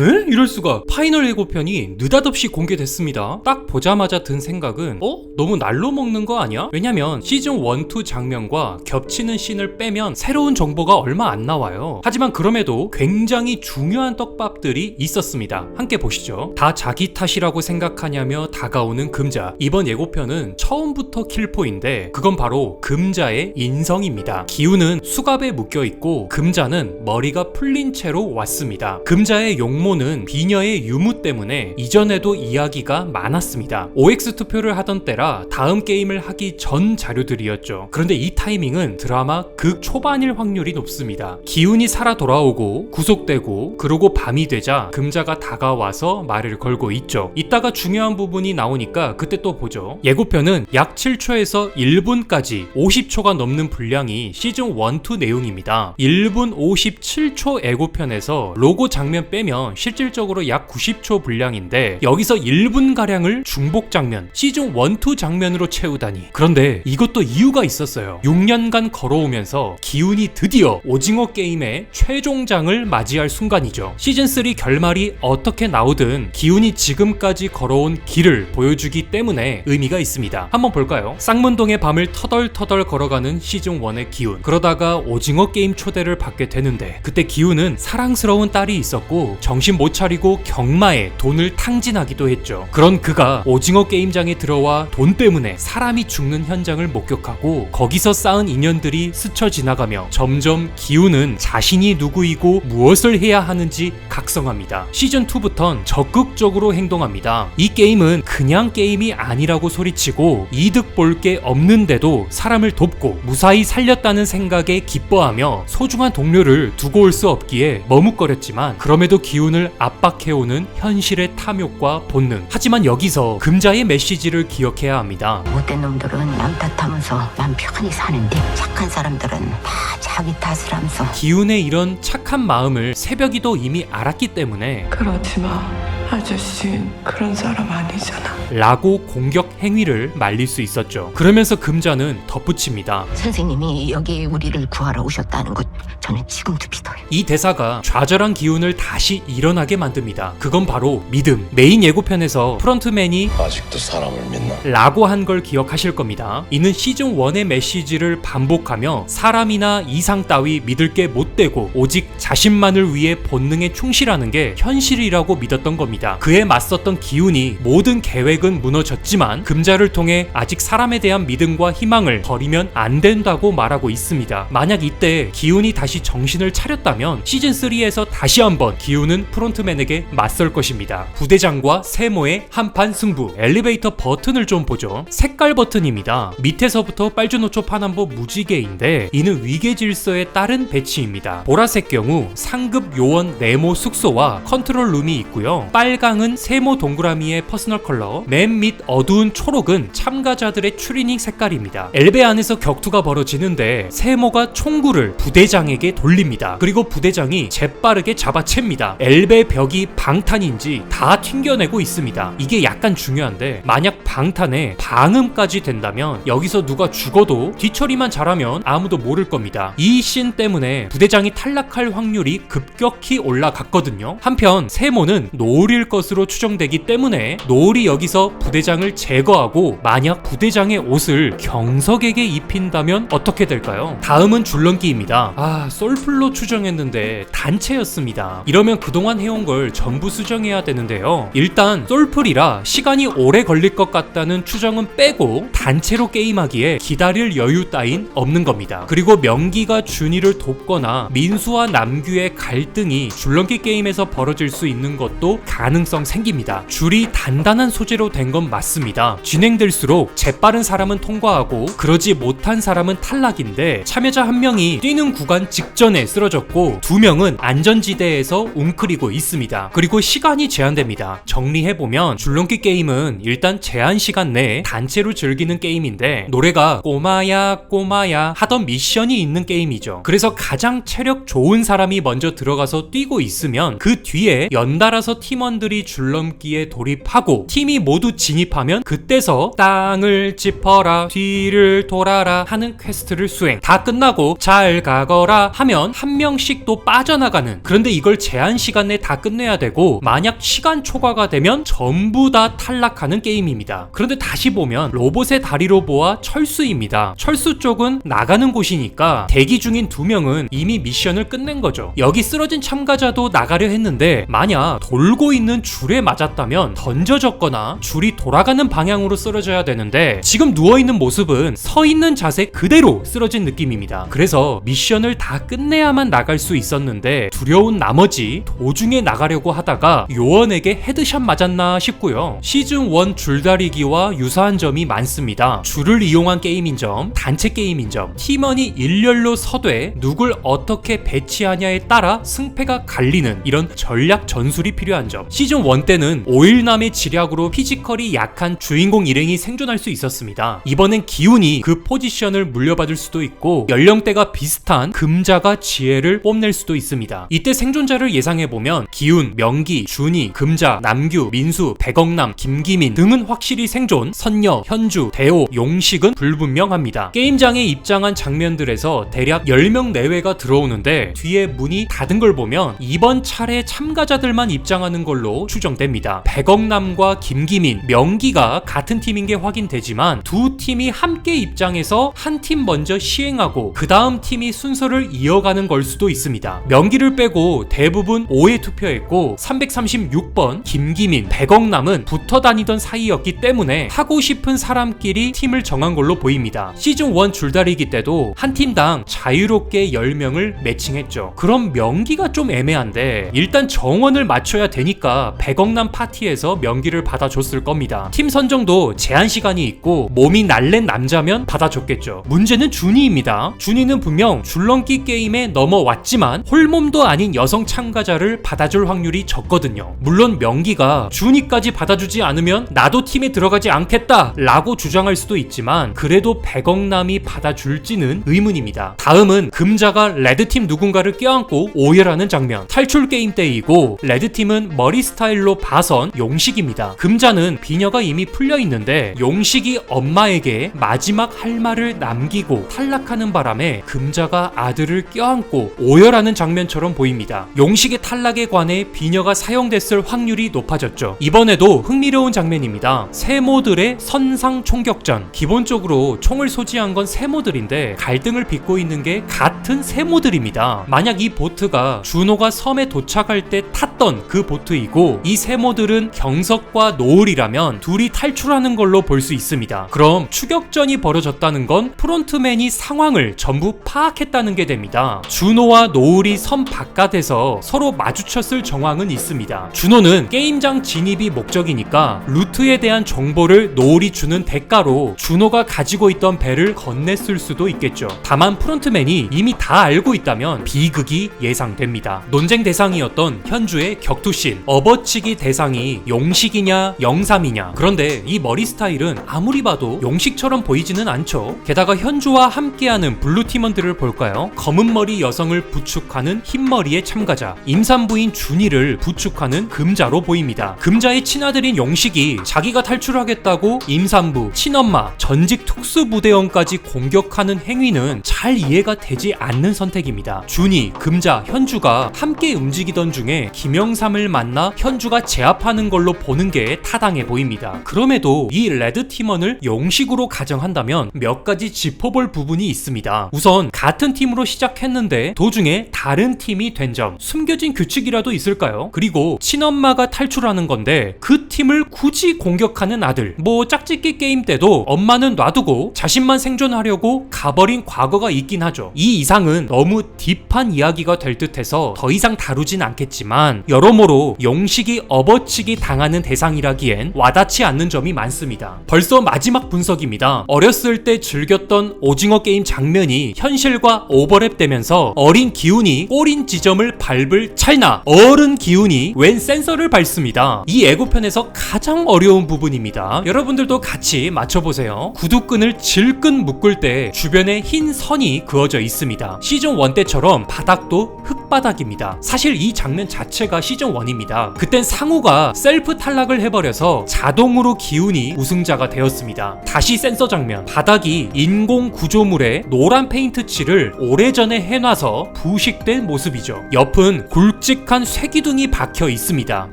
에? 이럴 수가. 파이널 예고편이 느닷없이 공개됐습니다. 딱 보자마자 든 생각은 어? 너무 날로 먹는 거 아니야? 왜냐면 시즌 1, 2 장면과 겹치는 씬을 빼면 새로운 정보가 얼마 안 나와요. 하지만 그럼에도 굉장히 중요한 떡밥들이 있었습니다. 함께 보시죠. 다 자기 탓이라고 생각하냐며 다가오는 금자. 이번 예고편은 처음부터 킬포인데 그건 바로 금자의 인성입니다. 기운은 수갑에 묶여 있고 금자는 머리가 풀린 채로 왔습니다. 금자의 용모 는 비녀의 유무 때문에 이전에도 이야기가 많았습니다. OX 투표를 하던 때라 다음 게임을 하기 전 자료들이었죠. 그런데 이 타이밍은 드라마 극 초반일 확률이 높습니다. 기운이 살아 돌아오고 구속되고 그러고 밤이 되자 금자가 다가와서 말을 걸고 있죠. 이따가 중요한 부분이 나오니까 그때 또 보죠. 예고편은 약 7초에서 1분까지 50초가 넘는 분량이 시즌 1, 2 내용입니다. 1분 57초 예고편에서 로고 장면 빼면 실질적으로 약 90초 분량인데 여기서 1분 가량을 중복 장면 시즌 1, 2 장면으로 채우다니. 그런데 이것도 이유가 있었어요. 6년간 걸어오면서 기운이 드디어 오징어 게임의 최종장을 맞이할 순간이죠. 시즌 3 결말이 어떻게 나오든 기운이 지금까지 걸어온 길을 보여주기 때문에 의미가 있습니다. 한번 볼까요? 쌍문동의 밤을 터덜터덜 걸어가는 시즌 1의 기운. 그러다가 오징어 게임 초대를 받게 되는데 그때 기운은 사랑스러운 딸이 있었고 정신 못 차리고 경마에 돈을 탕진하기도 했죠 그런 그가 오징어 게임장에 들어와 돈 때문에 사람이 죽는 현장을 목격하고 거기서 쌓은 인연들이 스쳐 지나가며 점점 기운은 자신이 누구이고 무엇을 해야 하는지 각성합니다. 시즌2부턴 적극적으로 행동합니다. 이 게임은 그냥 게임이 아니라고 소리치고 이득 볼 게 없는데도 사람을 돕고 무사히 살렸다는 생각에 기뻐하며 소중한 동료를 두고 올 수 없기에 머뭇거렸지만 그럼에도 기 운을 압박해오는 현실의 탐욕과 본능. 하지만 여기서 금자의 메시지를 기억해야 합니다. 못된 놈들은 남 탓하면서 남 편히 사는데 착한 사람들은 다 자기 탓을 하면서 기운의 이런 착한 마음을 새벽이도 이미 알았기 때문에 그러지 마. 아저씨는 그런 사람 아니잖아. 라고 공격 행위를 말릴 수 있었죠. 그러면서 금자는 덧붙입니다. 선생님이 여기 우리를 구하러 오셨다는 것 저는 지금도 믿어요. 이 대사가 좌절한 기운을 다시 일어나게 만듭니다. 그건 바로 믿음. 메인 예고편에서 프런트맨이 아직도 사람을 믿나? 라고 한 걸 기억하실 겁니다. 이는 시즌 1의 메시지를 반복하며 사람이나 이상 따위 믿을 게 못 되고 오직 자신만을 위해 본능에 충실하는 게 현실이라고 믿었던 겁니다. 그에 맞섰던 기운이 모든 계획은 무너졌지만 금자를 통해 아직 사람에 대한 믿음과 희망을 버리면 안 된다고 말하고 있습니다. 만약 이때 기운이 다시 정신을 차렸다면 시즌 3에서 다시 한번 기운은 프론트맨에게 맞설 것입니다. 부대장과 세모의 한판 승부. 엘리베이터 버튼을 좀 보죠. 색깔 버튼입니다. 밑에서부터 빨주노초 파남보 무지개인데 이는 위계 질서에 따른 배치입니다. 보라색 경우 상급 요원 네모 숙소와 컨트롤 룸이 있고요. 빨 강은 세모 동그라미의 퍼스널 컬러, 맨 밑 어두운 초록은 참가자들의 추리닝 색깔입니다. 엘베 안에서 격투가 벌어지는데 세모가 총구를 부대장에게 돌립니다. 그리고 부대장이 재빠르게 잡아챕니다. 엘베 벽이 방탄인지 다 튕겨내고 있습니다. 이게 약간 중요한데 만약 방탄에 방음까지 된다면 여기서 누가 죽어도 뒤처리만 잘하면 아무도 모를 겁니다. 이 씬 때문에 부대장이 탈락할 확률이 급격히 올라갔거든요. 한편 세모는 노을 일 것으로 추정되기 때문에 노을이 여기서 부대장을 제거하고 만약 부대장의 옷을 경석에게 입힌다면 어떻게 될까요? 다음은 줄넘기입니다. 아, 솔플로 추정했는데 단체였습니다. 이러면 그동안 해온 걸 전부 수정해야 되는데요. 일단 솔플이라 시간이 오래 걸릴 것 같다는 추정은 빼고 단체로 게임하기에 기다릴 여유 따윈 없는 겁니다. 그리고 명기가 준이를 돕거나 민수와 남규의 갈등이 줄넘기 게임에서 벌어질 수 있는 것도 가 능성 생깁니다. 줄이 단단한 소재로 된 건 맞습니다. 진행될수록 재빠른 사람은 통과하고 그러지 못한 사람은 탈락인데 참여자 한 명이 뛰는 구간 직전에 쓰러졌고 두 명은 안전지대에서 웅크리고 있습니다. 그리고 시간이 제한됩니다. 정리해보면 줄넘기 게임은 일단 제한 시간 내에 단체로 즐기는 게임인데 노래가 꼬마야 꼬마야 하던 미션이 있는 게임이죠. 그래서 가장 체력 좋은 사람이 먼저 들어가서 뛰고 있으면 그 뒤에 연달아서 팀원 사람들이 줄넘기에 돌입하고 팀이 모두 진입하면 그때서 땅을 짚어라 뒤를 돌아라 하는 퀘스트를 수행. 다 끝나고 잘 가거라 하면 한 명씩 또 빠져나가는. 그런데 이걸 제한 시간 내에 다 끝내야 되고 만약 시간 초과가 되면 전부 다 탈락하는 게임입니다. 그런데 다시 보면 로봇의 다리로 보아 철수입니다. 철수 쪽은 나가는 곳이니까 대기 중인 두 명은 이미 미션을 끝낸 거죠. 여기 쓰러진 참가자도 나가려 했는데 만약 돌고 있는 줄에 맞았다면 던져졌거나 줄이 돌아가는 방향으로 쓰러져야 되는데 지금 누워있는 모습은 서 있는 자세 그대로 쓰러진 느낌입니다. 그래서 미션을 다 끝내야만 나갈 수 있었는데 두려운 나머지 도중에 나가려고 하다가 요원에게 헤드샷 맞았나 싶고요. 시즌 1 줄다리기와 유사한 점이 많습니다. 줄을 이용한 게임인 점, 단체 게임인 점, 팀원이 일렬로 서되 누굴 어떻게 배치하냐에 따라 승패가 갈리는 이런 전략 전술이 필요한 점. 시즌 1 때는 오일남의 지략으로 피지컬이 약한 주인공 일행이 생존할 수 있었습니다. 이번엔 기운이 그 포지션을 물려받을 수도 있고 연령대가 비슷한 금자가 지혜를 뽐낼 수도 있습니다. 이때 생존자를 예상해보면 기운, 명기, 준이, 금자, 남규, 민수, 백억남, 김기민 등은 확실히 생존, 선녀, 현주, 대호, 용식은 불분명합니다. 게임장에 입장한 장면들에서 대략 10명 내외가 들어오는데 뒤에 문이 닫은 걸 보면 이번 차례 참가자들만 입장하는 걸로 추정됩니다. 백억남과 김기민, 명기가 같은 팀인 게 확인되지만 두 팀이 함께 입장해서 한 팀 먼저 시행하고 그 다음 팀이 순서를 이어가는 걸 수도 있습니다. 명기를 빼고 대부분 5에 투표했고 336번 김기민, 백억남은 붙어 다니던 사이였기 때문에 하고 싶은 사람끼리 팀을 정한 걸로 보입니다. 시즌 1 줄다리기 때도 한 팀당 자유롭게 10명을 매칭했죠. 그럼 명기가 좀 애매한데 일단 정원을 맞춰야 되니까 백억남 파티에서 명기를 받아줬을 겁니다. 팀 선정도 제한 시간이 있고 몸이 날랜 남자면 받아줬겠죠. 문제는 준이입니다. 준이는 분명 줄넘기 게임에 넘어왔지만 홀몸도 아닌 여성 참가자를 받아줄 확률이 적거든요. 물론 명기가 준이까지 받아주지 않으면 나도 팀에 들어가지 않겠다 라고 주장할 수도 있지만 그래도 백억남이 받아줄지는 의문입니다. 다음은 금자가 레드팀 누군가를 껴안고 오열하는 장면. 탈출 게임 때이고 레드팀은 머리 스타일로 봐선 용식입니다. 금자는 비녀가 이미 풀려 있는데 용식이 엄마에게 마지막 할 말을 남기고 탈락하는 바람에 금자가 아들을 껴안고 오열하는 장면처럼 보입니다. 용식의 탈락에 관해 비녀가 사용됐을 확률이 높아졌죠. 이번에도 흥미로운 장면입니다. 세모들의 선상 총격전. 기본적으로 총을 소지한 건 세모들인데 갈등을 빚고 있는 게 같은 세모들입니다. 만약 이 보트가 준호가 섬에 도착할 때 탔던 그 보트이 고 이 세모들은 경석과 노을이라면 둘이 탈출하는 걸로 볼 수 있습니다. 그럼 추격전이 벌어졌다는 건 프론트맨이 상황을 전부 파악했다는 게 됩니다. 준호와 노을이 섬 바깥에서 서로 마주쳤을 정황은 있습니다. 준호는 게임장 진입이 목적이니까 루트에 대한 정보를 노을이 주는 대가로 준호가 가지고 있던 배를 건넸을 수도 있겠죠. 다만 프론트맨이 이미 다 알고 있다면 비극이 예상됩니다. 논쟁 대상이었던 현주의 격투씬, 업어치기 대상이 용식이냐 영삼이냐. 그런데 이 머리 스타일은 아무리 봐도 용식처럼 보이지는 않죠. 게다가 현주와 함께하는 블루 팀원들을 볼까요? 검은 머리 여성을 부축하는 흰머리의 참가자, 임산부인 준이를 부축하는 금자로 보입니다. 금자의 친아들인 용식이 자기가 탈출하겠다고 임산부, 친엄마, 전직 특수부대원까지 공격하는 행위는 잘 이해가 되지 않는 선택입니다. 준이, 금자, 현주가 함께 움직이던 중에 김영삼을 만나 현주가 제압하는 걸로 보는 게 타당해 보입니다. 그럼에도 이 레드 팀원을 용식으로 가정한다면 몇 가지 짚어볼 부분이 있습니다. 우선 같은 팀으로 시작했는데 도중에 다른 팀이 된 점, 숨겨진 규칙이라도 있을까요? 그리고 친엄마가 탈출하는 건데 그 팀을 굳이 공격하는 아들. 뭐 짝짓기 게임 때도 엄마는 놔두고 자신만 생존하려고 가버린 과거가 있긴 하죠. 이 이상은 너무 딥한 이야기가 될 듯해서 더 이상 다루진 않겠지만 여러모로 용 식이 업어치기 당하는 대상이라기엔 와닿지 않는 점이 많습니다. 벌써 마지막 분석입니다. 어렸을 때 즐겼던 오징어 게임 장면이 현실과 오버랩되면서 어린 기운이 꼬린 지점을 밟을 찰나 어른 기운이 웬 센서를 밟습니다. 이 예고편에서 가장 어려운 부분입니다. 여러분들도 같이 맞춰보세요. 구두끈을 질끈 묶을 때 주변에 흰 선이 그어져 있습니다. 시즌 1 때처럼 바닥도 흙바닥입니다. 사실 이 장면 자체가 시즌 1입니다. 탈락. 그땐 상우가 셀프 탈락을 해버려서 자동으로 기운이 우승자가 되었습니다. 다시 센서 장면. 바닥이 인공 구조물에 노란 페인트 칠을 오래전에 해놔서 부식된 모습이죠. 옆은 굵직한 쇠기둥이 박혀 있습니다.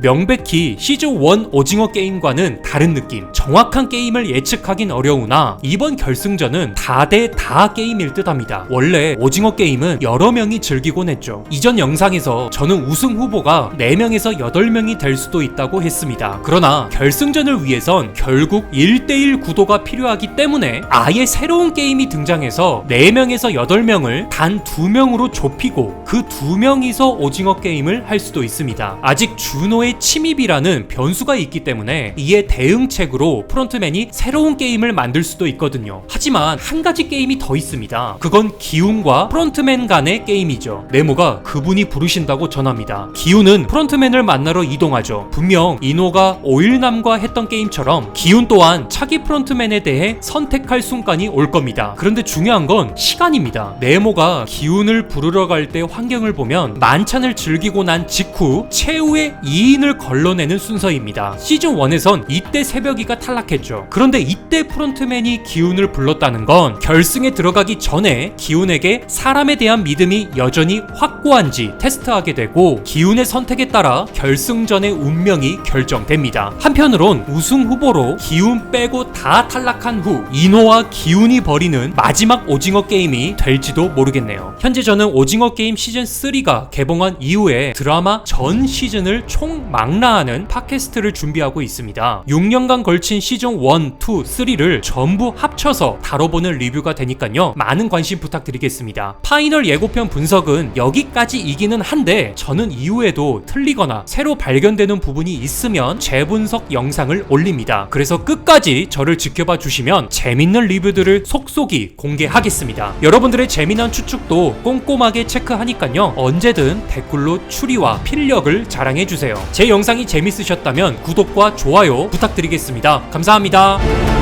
명백히 시즌1 오징어 게임과는 다른 느낌. 정확한 게임을 예측하긴 어려우나 이번 결승전은 다대다 게임일 듯 합니다. 원래 오징어 게임은 여러 명이 즐기곤 했죠. 이전 영상에서 저는 우승 후보가 4명에서 8 명이 될 수도 있다고 했습니다. 그러나 결승전을 위해선 결국 1대1 구도가 필요하기 때문에 아예 새로운 게임이 등장해서 4명에서 8명을 단 2명으로 좁히고 그 2명이서 오징어 게임을 할 수도 있습니다. 아직 준호의 침입이라는 변수가 있기 때문에 이에 대응책으로 프론트맨이 새로운 게임을 만들 수도 있거든요. 하지만 한 가지 게임이 더 있습니다. 그건 기훈과 프론트맨 간의 게임이죠. 네모가 그분이 부르신다고 전합니다. 기훈은 프론트맨을 만나 러 이동하죠. 분명 이노가 오일남과 했던 게임처럼 기훈 또한 차기 프론트맨에 대해 선택할 순간이 올 겁니다. 그런데 중요한 건 시간입니다. 네모가 기훈을 부르러 갈 때 환경을 보면 만찬을 즐기고 난 직후 최후의 2인을 걸러내는 순서입니다. 시즌 1에선 이때 새벽이가 탈락했죠. 그런데 이때 프론트맨이 기훈을 불렀다는 건 결승에 들어가기 전에 기훈에게 사람에 대한 믿음이 여전히 확고한지 테스트하게 되고 기훈의 선택에 따라 결 승전의 운명이 결정됩니다. 한편으론 우승 후보로 기훈 빼고 다 탈락한 후 이노와 기훈이 벌이는 마지막 오징어 게임이 될지도 모르겠네요. 현재 저는 오징어 게임 시즌 3가 개봉한 이후에 드라마 전 시즌을 총 망라하는 팟캐스트를 준비하고 있습니다. 6년간 걸친 시즌 1, 2, 3를 전부 합쳐서 다뤄보는 리뷰가 되니까요. 많은 관심 부탁드리겠습니다. 파이널 예고편 분석은 여기까지 이기는 한데 저는 이후에도 틀리거나 새로 발견되는 부분이 있으면 재분석 영상을 올립니다. 그래서 끝까지 저를 지켜봐 주시면 재밌는 리뷰들을 속속이 공개하겠습니다. 여러분들의 재미난 추측도 꼼꼼하게 체크하니까요. 언제든 댓글로 추리와 필력을 자랑해 주세요. 제 영상이 재밌으셨다면 구독과 좋아요 부탁드리겠습니다. 감사합니다.